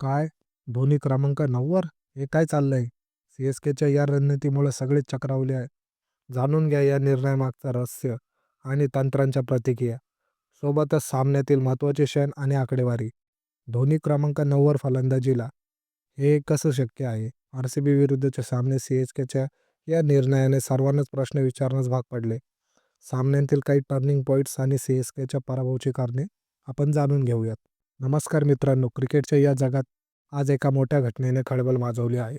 काय? धोनी क्रमांक नऊवर? हे काय चाललंय? सी एस केच्या या रणनीतीमुळे सगळेच चक्रावले आहे. जाणून घ्या या निर्णयामागचं रहस्य आणि तंत्रांच्या प्रतिक्रिया. सोबतच सामन्यातील महत्त्वाचे क्षण आणि आकडेवारी. धोनी क्रमांक नऊवर फलंदाजीला. हे कसं शक्य आहे? आर सी बी विरुद्धचे सामने सी एस केच्या या निर्णयाने सर्वांनाच प्रश्न विचारण्यास भाग पडले. सामन्यातील काही टर्निंग पॉईंट्स आणि सी एस केच्या पराभवची कारणे आपण जाणून घेऊयात. नमस्कार मित्रांनो क्रिकेटच्या या जगात आज एका मोठ्या घटनेने खळबळ माजवली आहे.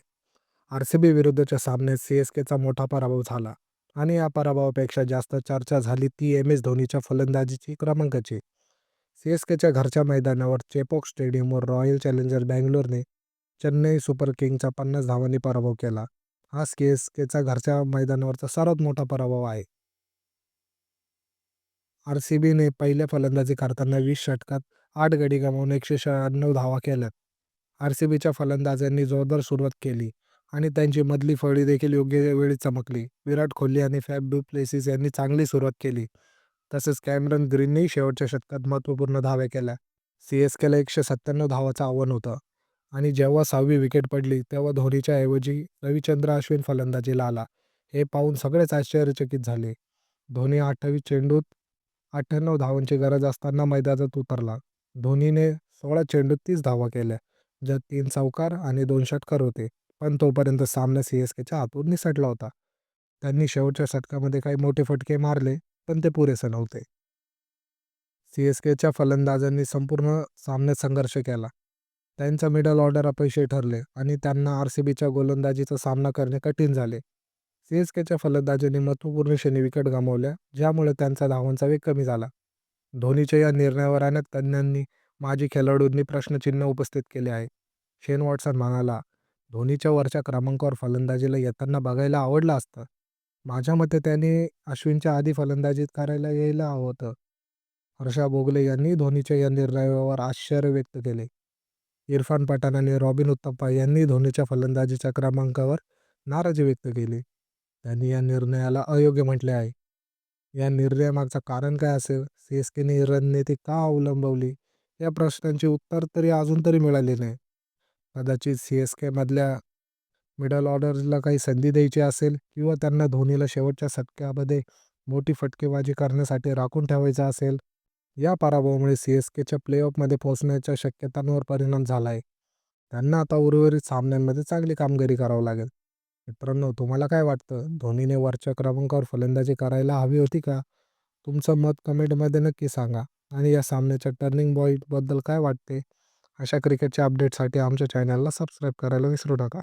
आर सी बी विरुद्धच्या सामन्यात सी एस केचा मोठा पराभव झाला आणि या पराभवापेक्षा जास्त चर्चा झाली ती एम एस धोनीच्या फलंदाजीची क्रमांकाची. सी एस केच्या घरच्या मैदानावर चेपॉक स्टेडियमवर रॉयल चॅलेंजर बँगलोरने चेन्नई सुपर किंगचा पन्नास धावांनी पराभव केला. हा सी एस केचा घरच्या मैदानावरचा सर्वात मोठा पराभव आहे. आर सी बीने पहिल्या फलंदाजी करताना वीस षटकात आठ गडी गमावून एकशे शहाण्णव धावा केल्यात. आर सी बीच्या फलंदाजांनी जोरदार सुरुवात केली आणि त्यांची मधली फळी देखील योग्य वेळी चमकली. विराट कोहली आणि फॅब डू प्लेसिस यांनी चांगली सुरुवात केली. तसेच कॅमरन ग्रीननेही शेवटच्या शतकात महत्त्वपूर्ण धाव्या केल्या. सी एस केला एकशे सत्त्याण्णव धावाचं आव्हान होतं. आणि जेव्हा सहावी विकेट पडली तेव्हा धोनीच्या ऐवजी रविचंद्र अश्विन फलंदाजीला आला. हे पाहून सगळेच आश्चर्यचकित झाले. धोनी अठ्ठावीस चेंडूत अठ्ठ्याण्णव धावांची गरज असताना मैदानात उतरला. धोनीने सोळा चेंडूत तीस धावा केल्या ज्यात तीन चौकार आणि दोन षटकार होते. पण तोपर्यंत सामना सी एस केच्या हातून निसटला होता. त्यांनी शेवटच्या षटकामध्ये काही मोठे फटके मारले पण ते पुरेसे नव्हते. सी एस केच्या फलंदाजांनी संपूर्ण सामन्यात संघर्ष केला. त्यांचा मिडल ऑर्डर अपयशी ठरले आणि त्यांना आर सी बीच्या गोलंदाजीचा सामना करणे कठीण झाले. सी एस केच्या फलंदाजांनी महत्त्वपूर्ण क्षणी विकेट गमावल्या ज्यामुळे त्यांचा धावांचा वेग कमी झाला. धोनीच्या या निर्णयावर अनेक तज्ज्ञांनी माजी खेळाडूंनी प्रश्नचिन्ह उपस्थित केले आहे. शेन वॉटसन म्हणाला धोनीच्या वरच्या क्रमांकावर फलंदाजीला येताना बघायला आवडलं असतं. माझ्या मते त्याने अश्विनच्या आधी फलंदाजीत करायला यायला हवं होतं. हर्षा बोगले यांनी धोनीच्या या निर्णयावर आश्चर्य व्यक्त केले. इरफान पठाण आणि रॉबिन उत्तप्पा यांनी धोनीच्या फलंदाजीच्या क्रमांकावर नाराजी व्यक्त केली. त्यांनी या निर्णयाला अयोग्य म्हटले आहे. या निर्णयामागचं कारण काय असेल? सी एस केने रणनीती का अवलंबवली? या प्रश्नांची उत्तर तरी अजून तरी मिळाली नाही. कदाचित सी एस केमधल्या मिडल ऑर्डरला काही संधी द्यायची असेल किंवा त्यांना धोनीला शेवटच्या षटकामध्ये मोठी फटकेबाजी करण्यासाठी राखून ठेवायचं असेल या पराभवामुळे सी एस केच्या प्लेऑफमध्ये पोहोचण्याच्या शक्यतांवर परिणाम झाला आहे त्यांना आता उर्वरित सामन्यांमध्ये चांगली कामगिरी करावं लागेल. मित्रांनो तुम्हाला काय वाटतं? धोनीने वरच्या क्रमांकावर फलंदाजी करायला हवी होती का? तुमचं मत कमेंटमध्ये नक्की सांगा. आणि या सामन्याच्या टर्निंग पॉईंटबद्दल काय वाटते? अशा क्रिकेटच्या अपडेटसाठी आमच्या चॅनलला सबस्क्राईब करायला विसरू नका.